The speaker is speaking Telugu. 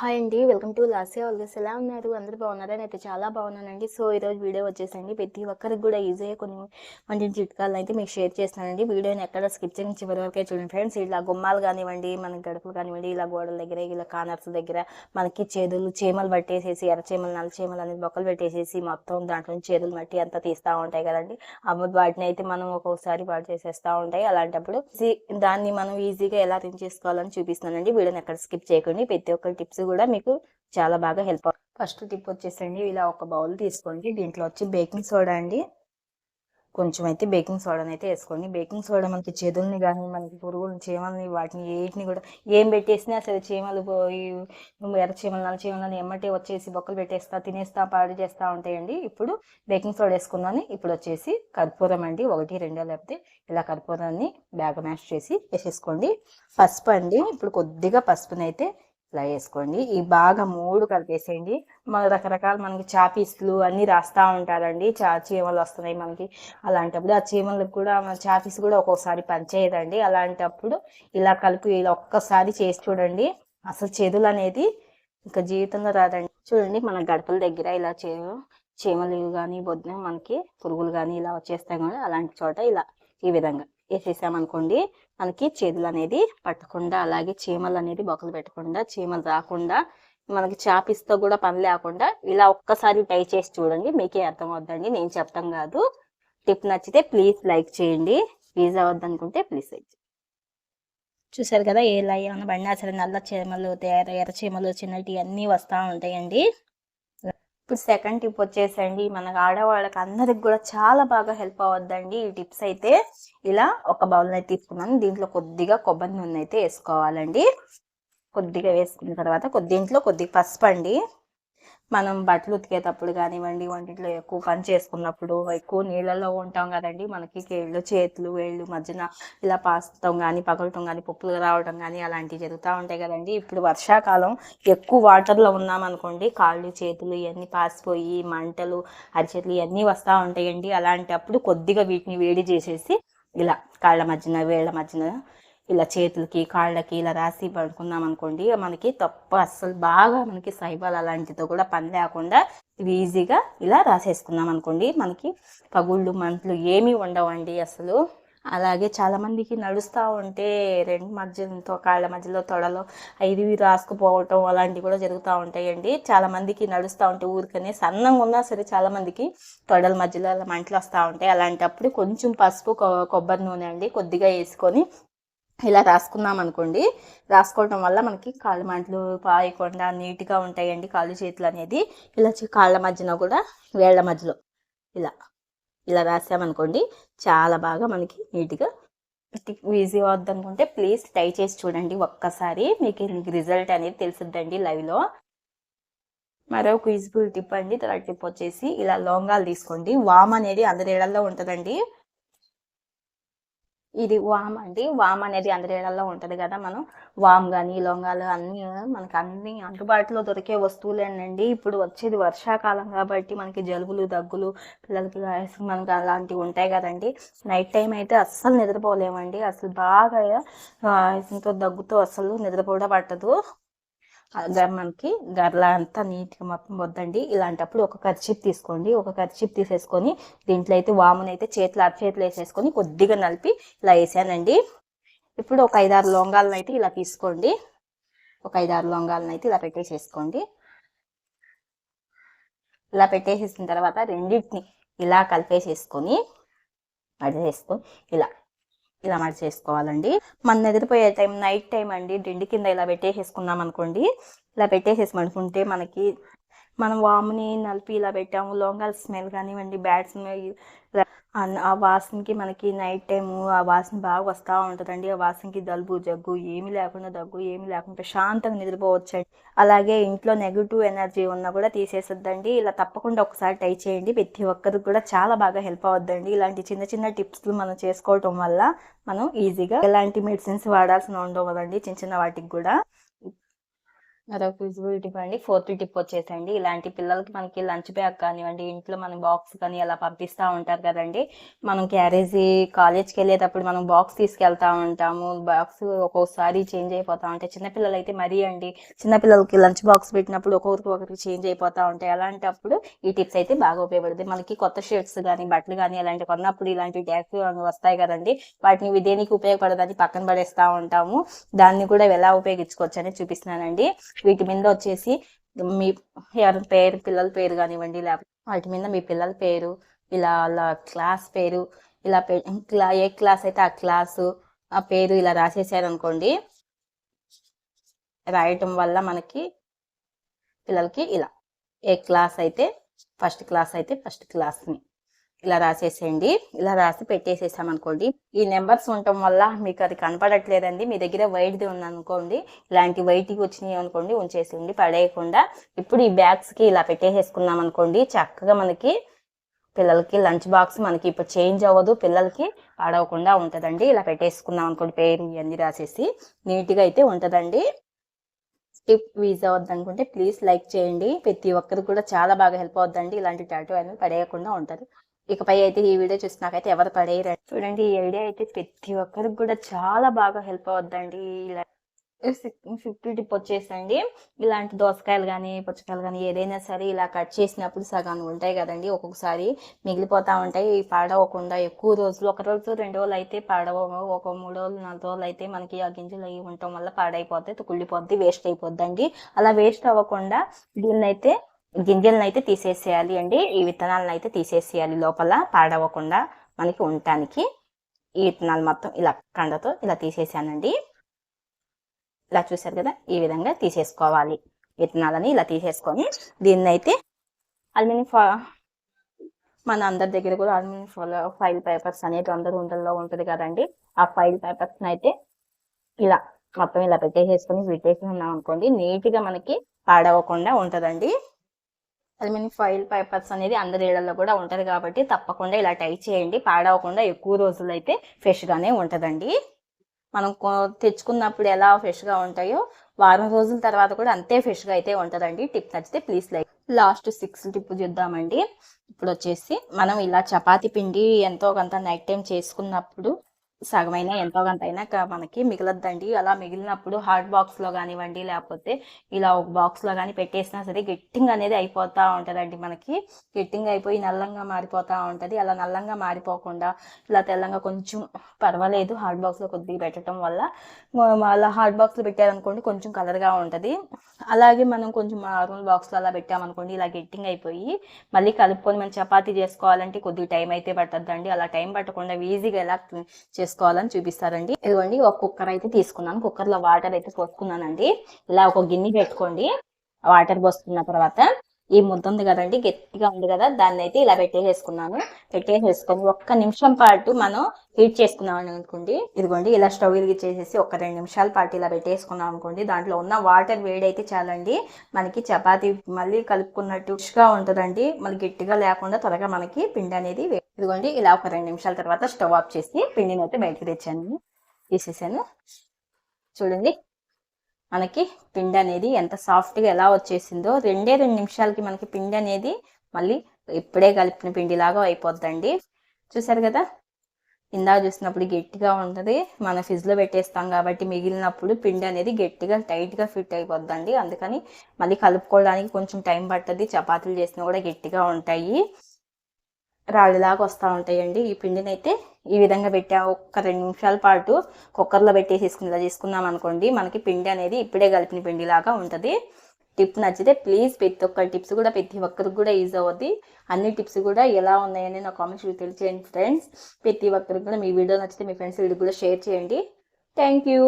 హాయ్ అండి. వెల్కమ్ టు లాసియా ఆల్వేస్ ఎలా ఉన్నారు? అందరు బాగున్నారా? అయితే చాలా బాగున్నానండి. సో ఈరోజు వీడియో వచ్చేసండి. ప్రతి ఒక్కరికి కూడా ఈజీగా కొన్ని మంచి చిట్కాలు అయితే మీకు షేర్ చేస్తానండి వీడియోని ఎక్కడ స్కిప్ చేసి చివరి వరకే చూడండి ఫ్రెండ్స్ ఇలా గుమ్మాలు కానివ్వండి మన గడపలు కానివ్వండి ఇలా గోడల దగ్గర ఇలా కార్నర్స్ దగ్గర మనకి చేదులు చీమలు పట్టేసేసి ఎర్ర చీమలు నల్ల చీమలు అనేది బొక్కలు పెట్టేసేసి మొత్తం దాంట్లో నుంచి చేదులు మట్టి అంతా తీస్తూ ఉంటాయి కదండి. అప్పుడు వాటిని అయితే మనం ఒక్కొక్కసారి పాడు చేసేస్తూ ఉంటాయి. అలాంటప్పుడు దాన్ని మనం ఈజీగా ఎలా రిన్ చేసుకోవాలని చూపిస్తానండి వీడియోని ఎక్కడ స్కిప్ చేయకండి. ప్రతి ఒక్క టిప్స్ కూడా మీకు చాలా బాగా హెల్ప్ అవుతుంది ఫస్ట్ టిప్ వచ్చేసండి ఇలా ఒక బౌల్ తీసుకోండి దీంట్లో వచ్చి బేకింగ్ సోడా అండి. కొంచెం అయితే బేకింగ్ సోడాని అయితే వేసుకోండి. బేకింగ్ సోడా మనకి చెదుల్ని కానీ మనకి పురుగులు చీమల్ని వాటిని ఏటిని కూడా ఏం పెట్టేసినా సరే చీమలు పోయి ఎర్ర చీమలు నల్ల చీమలు ఎమ్మటే వచ్చేసి బొక్కలు పెట్టేస్తా తినేస్తా పాడు చేస్తూ ఉంటాయండి. ఇప్పుడు బేకింగ్ సోడా వేసుకున్నాను. ఇప్పుడు వచ్చేసి కర్పూరం అండి ఒకటి రెండో లేకపోతే ఇలా కర్పూరాన్ని బ్యాగ్ మ్యాష్ చేసి వేసేసుకోండి. పసుపు అండి ఇప్పుడు కొద్దిగా పసుపుని అయితే ఇలా వేసుకోండి ఈ బాగా మూడు కలిపేసేయండి. మన రకరకాల మనకి చాపీస్లు అన్ని రాస్తా ఉంటారండి. చా చీమలు వస్తున్నాయి మనకి. అలాంటప్పుడు ఆ చీమలకు కూడా మన చాపీస్ కూడా ఒక్కొక్కసారి పనిచేయదండి. అలాంటప్పుడు ఇలా కలిపి ఇలా ఒక్కసారి చేసి చూడండి. అసలు చేదులు అనేది ఇంకా జీవితంలో రాదండి. చూడండి మన గడపల దగ్గర ఇలా చే చీమలు కానీ బొద్దున మనకి పురుగులు కానీ ఇలా వచ్చేస్తాయి కానీ అలాంటి చోట ఇలా ఈ విధంగా. వేసేసామనుకోండి మనకి చేదులు అనేది పట్టకుండా అలాగే చీమలు అనేది బొక్కలు పెట్టకుండా చీమలు రాకుండా మనకి చాపిస్తో కూడా పని లేకుండా ఇలా ఒక్కసారి ట్రై చేసి చూడండి మీకే అర్థమవుద్దండి నేను చెప్తాం కాదు. టిప్ నచ్చితే ప్లీజ్ లైక్ చేయండి ప్లీజ్ అవద్దనుకుంటే ప్లీజ్ లైక్ చూసారు కదా ఏ ఏమైనా బండి అసలు నల్ల చీమలు ఎర్ర ఎర్ర చీమలు చిన్నటి అన్నీ వస్తూ ఉంటాయండి. ఇప్పుడు సెకండ్ టిప్ వచ్చేసండి. మనకు ఆడవాళ్ళకి అందరికి కూడా చాలా బాగా హెల్ప్ అవ్వద్దండి. ఈ టిప్స్ అయితే ఇలా ఒక బౌల్ అయితే తీసుకున్నాను. దీంట్లో కొద్దిగా కొబ్బరి నూనె అయితే వేసుకోవాలండి. కొద్దిగా వేసుకున్న తర్వాత కొద్ది దీంట్లో కొద్దిగా పసుపు అండి. మనం బట్టలు ఉతికేటప్పుడు కానివ్వండి వంటింట్లో ఎక్కువ పని చేసుకున్నప్పుడు ఎక్కువ నీళ్ళలో ఉంటాం కదండి. మనకి కేళ్ళు చేతులు వేళ్ళు మధ్యన ఇలా పాస్తాం కానీ పగలటం కానీ పప్పులు రావడం కానీ అలాంటివి జరుగుతూ ఉంటాయి కదండి. ఇప్పుడు వర్షాకాలం ఎక్కువ వాటర్లో ఉన్నామనుకోండి కాళ్ళు చేతులు ఇవన్నీ పాసిపోయి మంటలు అరిచేతులు ఇవన్నీ వస్తూ ఉంటాయండి. అలాంటప్పుడు కొద్దిగా వీటిని వేడి చేసేసి ఇలా కాళ్ళ మధ్యన వేళ్ళ మధ్యన ఇలా చేతులకి కాళ్ళకి ఇలా రాసి పడుకున్నాం అనుకోండి మనకి తప్ప అస్సలు బాగా మనకి సైబాల్ అలాంటితో కూడా పని లేకుండా ఇవి ఈజీగా ఇలా రాసేసుకున్నాం అనుకోండి. మనకి పగుళ్ళు మంటలు ఏమీ ఉండవండి అసలు. అలాగే చాలా మందికి నడుస్తూ ఉంటే రెండు మధ్యలో కాళ్ళ మధ్యలో తొడలో ఐదు రాసుకుపోవటం అలాంటివి కూడా జరుగుతూ ఉంటాయండి. చాలా మందికి నడుస్తూ ఉంటే ఊరికనే సన్నంగా ఉన్నా సరే చాలా మందికి తొడల మధ్యలో అలా మంటలు వస్తూ ఉంటాయి. అలాంటప్పుడు కొంచెం పసుపు కొబ్బరి నూనె అండి కొద్దిగా వేసుకొని ఇలా రాసుకున్నాం అనుకోండి. రాసుకోవడం వల్ల మనకి కాళ్ళ మంటలు పాయకుండా నీట్గా ఉంటాయండి కాళ్ళు చేతులు అనేది. ఇలా కాళ్ళ మధ్యన కూడా వేళ్ళ మధ్యలో ఇలా ఇలా రాసామనుకోండి చాలా బాగా మనకి నీట్గా ఈజీ అవుద్ది అనుకుంటే ప్లీజ్ ట్రై చేసి చూడండి ఒక్కసారి. మీకు రిజల్ట్ అనేది తెలుసుద్దండి లైవ్లో. మరో క్విజిబుల్ టిప్ అండి. తర్వాత టిప్ వచ్చేసి ఇలా లోంగాలు తీసుకోండి. వామ్ అనేది అందరి ఏళ్ళల్లో ఉంటుందండి. ఇది వామ్ అండి. వామ్ అనేది అందరి ఏళ్ళల్లో ఉంటుంది కదా మనం. వామ్ కానీ లొంగాలు అన్నీ మనకి అన్ని అందుబాటులో దొరికే వస్తువులేనండి. ఇప్పుడు వచ్చేది వర్షాకాలం కాబట్టి మనకి జలుబులు దగ్గులు పిల్లలకి మనకి అలాంటివి ఉంటాయి కదండి. నైట్ టైం అయితే అస్సలు నిద్రపోలేమండి. అసలు బాగా దగ్గుతో అసలు నిద్ర కూడా పట్టదు. మనకి గర్ల అంతా నీట్గా మొత్తం వద్దండి. ఇలాంటప్పుడు ఒక కర్చీప్ తీసుకోండి. ఒక కర్చీప్ తీసేసుకొని దీంట్లో అయితే వామునైతే అయితే చేతులు అరచేతులు వేసేసుకొని కొద్దిగా నలిపి ఇలా వేసానండి. ఇప్పుడు ఒక ఐదారు లొంగాలను అయితే ఇలా తీసుకోండి. ఒక ఐదారు లొంగాలను అయితే ఇలా పెట్టేసేసుకోండి. ఇలా పెట్టేసేసిన తర్వాత రెండింటిని ఇలా కలిపేసేసుకొని మడిచేసుకొని ఇలా ఇలా మరి చేసుకోవాలండి. మన నిద్రపోయే టైం నైట్ టైం అండి. దిండి కింద ఇలా పెట్టేసేసుకున్నాం అనుకోండి. ఇలా పెట్టేసేసి అనుకుంటే మనకి మనం వాముని నలిపి ఇలా పెట్టాము. లొంగాల స్మెల్ కానివ్వండి బ్యాడ్ స్మెల్ ఆ వాసనకి మనకి నైట్ టైము ఆ వాసన బాగా వస్తూ ఉంటుందండి. ఆ వాసనకి జలుబు జగ్గు ఏమీ లేకుండా దగ్గు ఏమీ లేకుండా ప్రశాంతంగా నిద్రపోవచ్చండి. అలాగే ఇంట్లో నెగిటివ్ ఎనర్జీ ఉన్నా కూడా తీసేసొద్దండి. ఇలా తప్పకుండా ఒకసారి ట్రై చేయండి. ప్రతి ఒక్కరికి కూడా చాలా బాగా హెల్ప్ అవుద్దండి. ఇలాంటి చిన్న చిన్న టిప్స్లు మనం చేసుకోవటం వల్ల మనం ఈజీగా ఎలాంటి మెడిసిన్స్ వాడాల్సిన ఉండవు కదండి. చిన్న చిన్న వాటికి కూడా. అదొక ఫిజిబిలిటీ అండి ఫోర్త్ టిప్ వచ్చేసండి ఇలాంటి పిల్లలకి మనకి లంచ్ బ్యాగ్ కానివ్వండి ఇంట్లో మనం బాక్స్ కానీ అలా పంపిస్తూ ఉంటారు కదండి. మనం క్యారేజీ కాలేజ్కి వెళ్ళేటప్పుడు మనం బాక్స్ తీసుకెళ్తా ఉంటాము. బాక్స్ ఒక్కొక్కసారి చేంజ్ అయిపోతా ఉంటాయి. చిన్నపిల్లలు అయితే మరీ అండి చిన్నపిల్లలకి లంచ్ బాక్స్ పెట్టినప్పుడు ఒక్కొక్కరికి ఒకరికి చేంజ్ అయిపోతా ఉంటాయి. అలాంటప్పుడు ఈ టిప్స్ అయితే బాగా ఉపయోగపడుతుంది మనకి కొత్త షర్ట్స్ కానీ బట్టలు కానీ అలాంటి కొన్నప్పుడు ఇలాంటి ట్యాక్స్ వస్తాయి కదండి. వాటిని దేనికి ఉపయోగపడదని పక్కన పడేస్తా ఉంటాము. దాన్ని కూడా ఎలా ఉపయోగించుకోవచ్చు అని చూపిస్తున్నానండి. వీటి మీద వచ్చేసి మీ ఎవరి పేరు పిల్లల పేరు కానివ్వండి లేకపోతే వాటి మీద మీ పిల్లల పేరు ఇలా అలా క్లాస్ పేరు ఇలా పే క్లా ఏ క్లాస్ అయితే ఆ క్లాసు ఆ పేరు ఇలా రాసేసారు అనుకోండి రాయటం వల్ల మనకి పిల్లలకి ఇలా. ఏ క్లాస్ అయితే ఫస్ట్ క్లాస్ అయితే ఫస్ట్ క్లాస్ని. ఇలా రాసేసేయండి. ఇలా రాసి పెట్టేసేసామనుకోండి ఈ నెంబర్స్ ఉండటం వల్ల మీకు అది కనపడట్లేదండి. మీ దగ్గర వైట్ది ఉందనుకోండి ఇలాంటి వైట్కి వచ్చినాయి అనుకోండి ఉంచేసేయండి పడేయకుండా ఇప్పుడు ఈ బ్యాగ్స్కి ఇలా పెట్టేసేసుకున్నాం అనుకోండి చక్కగా మనకి పిల్లలకి లంచ్ బాక్స్ మనకి ఇప్పుడు చేంజ్ అవ్వదు. పిల్లలకి పాడవకుండా ఉంటుందండి. ఇలా పెట్టేసుకున్నాం అనుకోండి పేరు ఇవన్నీ రాసేసి నీట్గా అయితే ఉంటుందండి. టిప్ వీజ్ అవ్వద్దు అనుకుంటే ప్లీజ్ లైక్ చేయండి. ప్రతి ఒక్కరికి కూడా చాలా బాగా హెల్ప్ అవుద్దండి. ఇలాంటి టాటూ అనేది పడేయకుండా ఉంటుంది ఇకపై అయితే ఈ వీడియో చూసినాకైతే ఎవరు పడేయరు చూడండి ఈ ఐడియా అయితే ప్రతి ఒక్కరికి కూడా చాలా బాగా హెల్ప్ అవుద్దండి. ఇలా ఫిఫ్టీ టిప్ వచ్చేసండి. ఇలాంటి దోసకాయలు కానీ పుచ్చకాయలు కానీ ఏదైనా సరే ఇలా కట్ చేసినప్పుడు సగం ఉంటాయి కదండి ఒక్కొక్కసారి మిగిలిపోతా ఉంటాయి. పాడవకుండా ఎక్కువ రోజులు ఒక రోజు రెండు రోజులు అయితే పాడవము ఒక మూడు రోజులు నాలుగు రోజులు అయితే మనకి ఆ గింజలు అవి ఉండటం వల్ల పాడైపోతాయి కుళ్ళిపోద్ది వేస్ట్ అయిపోద్దండి. అలా వేస్ట్ అవ్వకుండా దీన్నైతే గింజలను అయితే తీసేసేయాలి అండి. ఈ విత్తనాలను అయితే తీసేసేయాలి లోపల పాడవకుండా మనకి ఉండటానికి. ఈ విత్తనాలు మొత్తం ఇలా కండతో ఇలా తీసేసానండి. ఇలా చూసారు కదా ఈ విధంగా తీసేసుకోవాలి. విత్తనాలని ఇలా తీసేసుకొని దీన్ని అయితే అల్యూమినియం ఫా మన అందరి దగ్గర కూడా అల్యూమినియం ఫైల్ పేపర్స్ అనేది అందరూ ఉండల్లో ఉంటుంది కదండి. ఆ ఫైల్ పేపర్స్ని అయితే ఇలా మొత్తం ఇలా పెట్టేసేసుకొని పెట్టేసి ఉన్నాం అనుకోండి నీట్గా మనకి పాడవకుండా ఉంటుందండి. అల్యూమినియం ఫైల్ పేపర్స్ అనేది అందరి ఏళ్ళలో కూడా ఉంటుంది కాబట్టి తప్పకుండా ఇలా టై చేయండి. పాడవకుండా ఎక్కువ రోజులు అయితే ఫ్రెష్గానే ఉంటుందండి. మనం తెచ్చుకున్నప్పుడు ఎలా ఫ్రెష్గా ఉంటాయో వారం రోజుల తర్వాత కూడా అంతే ఫ్రెష్గా అయితే ఉంటుందండి. టిప్ నచ్చితే please like last six tip చూద్దామండి. ఇప్పుడు వచ్చేసి మనం ఇలా చపాతి పిండి ఎంతో కొంత నైట్ టైం చేసుకున్నప్పుడు సగమైనా ఎంతో కొంత అయినా మనకి మిగలద్దండి. అలా మిగిలినప్పుడు హాట్ బాక్స్లో కానివ్వండి లేకపోతే ఇలా ఒక బాక్స్లో కానీ పెట్టేసినా సరే గిట్టింగ్ అనేది అయిపోతూ ఉంటుందండి మనకి. గిట్టింగ్ అయిపోయి నల్లంగా మారిపోతూ ఉంటుంది. అలా నల్లంగా మారిపోకుండా ఇలా తెల్లంగా కొంచెం పర్వాలేదు హాట్ బాక్స్లో కొద్దిగా పెట్టడం వల్ల. అలా హాట్ బాక్స్లో పెట్టారనుకోండి కొంచెం కలర్గా ఉంటుంది. అలాగే మనం కొంచెం నార్మల్ బాక్స్లో అలా పెట్టామనుకోండి ఇలా గిట్టింగ్ అయిపోయి మళ్ళీ కలుపుకొని మనం చపాతీ చేసుకోవాలంటే కొద్దిగా టైం అయితే పట్టద్దండి. అలా టైం పట్టకుండా ఈజీగా ఎలా చేసుకోవాలని చూపిస్తారండి. ఇదిగోండి ఒక కుక్కర్ అయితే తీసుకున్నాను. కుక్కర్లో వాటర్ అయితే పోసుకున్నానండి. ఇలా ఒక గిన్నె పెట్టుకోండి. వాటర్ పోసుకున్న తర్వాత ఈ ముద్ద ఉంది కదండి గట్టిగా ఉంది కదా దాన్ని అయితే ఇలా పెట్టేసేసుకున్నాను. పెట్టేసేసుకొని ఒక్క నిమిషం పాటు మనం హీట్ చేసుకున్నాం అనుకోండి. ఇదిగోండి ఇలా స్టవ్ చేసేసి ఒక రెండు నిమిషాల పాటు ఇలా పెట్టేసుకున్నాం అనుకోండి. దాంట్లో ఉన్న వాటర్ వేడైతే చాలండి. మనకి చపాతి మళ్ళీ కలుపుకున్నట్టు గా ఉంటుందండి. మళ్ళీ గట్టిగా లేకుండా త్వరగా మనకి పిండి అనేది ఇదిగోండి ఇలా ఒక రెండు నిమిషాల తర్వాత స్టవ్ ఆఫ్ చేసి పిండిని అయితే బయటకు తెచ్చాను తీసేసాను. చూడండి మనకి పిండి అనేది ఎంత సాఫ్ట్గా ఎలా వచ్చేసిందో రెండే రెండు నిమిషాలకి మనకి పిండి అనేది మళ్ళీ ఇప్పుడే కలిపిన పిండిలాగా అయిపోద్దండి. చూసారు కదా? ఇందా చూసినప్పుడు గట్టిగా ఉంటుంది మన ఫ్రిడ్జ్లో పెట్టేస్తాం కాబట్టి మిగిలినప్పుడు పిండి అనేది గట్టిగా టైట్గా ఫిట్ అయిపోద్దండి. అందుకని మళ్ళీ కలుపుకోవడానికి కొంచెం టైం పడుతుంది. చపాతీలు చేసినా కూడా గట్టిగా ఉంటాయి. రాళ్ళలాగా వస్తూ ఉంటాయండి. ఈ పిండిని అయితే ఈ విధంగా పెట్టా. ఒక రెండు నిమిషాల పాటు కుక్కర్లో పెట్టేసేసుకుని ఇలా చేసుకున్నాం అనుకోండి. మనకి పిండి అనేది ఇప్పుడే కలిపిన పిండిలాగా ఉంటుంది. టిప్ నచ్చితే ప్లీజ్ ప్రతి ఒక్క టిప్స్ కూడా ప్రతి ఒక్కరికి కూడా యూజ్ అవుద్ది. అన్ని టిప్స్ కూడా ఎలా ఉన్నాయని నా కామెంట్స్ తెలియచేయండి ఫ్రెండ్స్. ప్రతి ఒక్కరికి కూడా మీ వీడియో నచ్చితే మీ ఫ్రెండ్స్ వీడియో కూడా షేర్ చేయండి. Thank you.